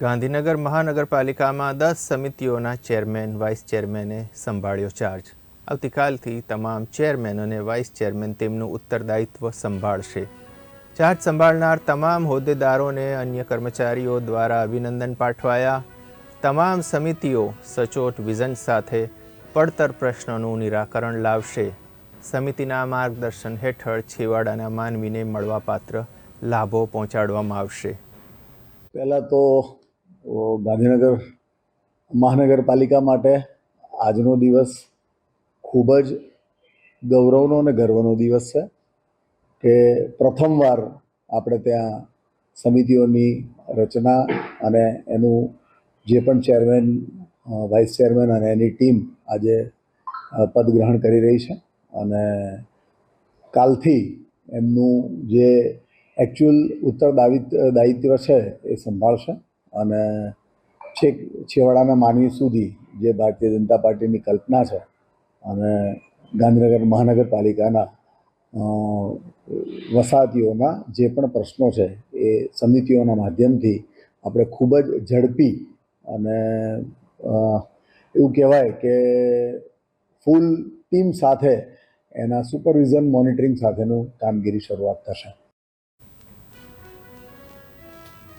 ગાંધીનગર મહાનગરપાલિકામાં દસ સમિતિઓના chairman, vice ચેરમેને સંભાળ્યો ચાર્જ. આવતીકાલથી તમામ ચેરમેન અને વાઇસ ચેરમેન તેમનું ઉત્તરદાયિત્વ સંભાળશે. ચાર્જ સંભાળનાર તમામ હોદ્દેદારોને અન્ય કર્મચારીઓ દ્વારા અભિનંદન પાઠવાયા. તમામ સમિતિઓ સચોટ વિઝન સાથે પડતર પ્રશ્નોનું નિરાકરણ લાવશે. સમિતિના માર્ગદર્શન હેઠળ છેવાડાના માનવીને મળવાપાત્ર લાભો પહોંચાડવામાં આવશે. પહેલાં તો અ, ગાંધીનગર મહાનગરપાલિકા માટે આજનો દિવસ ખૂબ જ ગૌરવનો અને ગર્વનો દિવસ છે કે પ્રથમવાર આપણે ત્યાં સમિતિઓની રચના અને એનું જે પણ ચેરમેન વાઇસ ચેરમેન અને એની ટીમ આજે પદ ગ્રહણ કરી રહી છે અને કાલથી એમનું જે એકચ્યુઅલ દાવિત દાયિત્વ છે એ સંભાળશે. અને છેક, છેવાડાના માનવી સુધી જે ભારતીય જનતા પાર્ટીની કલ્પના છે અને ગાંધીનગર મહાનગરપાલિકાના વસાહતીઓના જે પણ પ્રશ્નો છે એ સમિતિઓના માધ્યમથી આપણે ખૂબ જ ઝડપી અને એવું કહેવાય કે ફૂલ ટીમ સાથે એના સુપરવિઝન મોનિટરિંગ સાથેનું કામગીરી શરૂઆત થશે.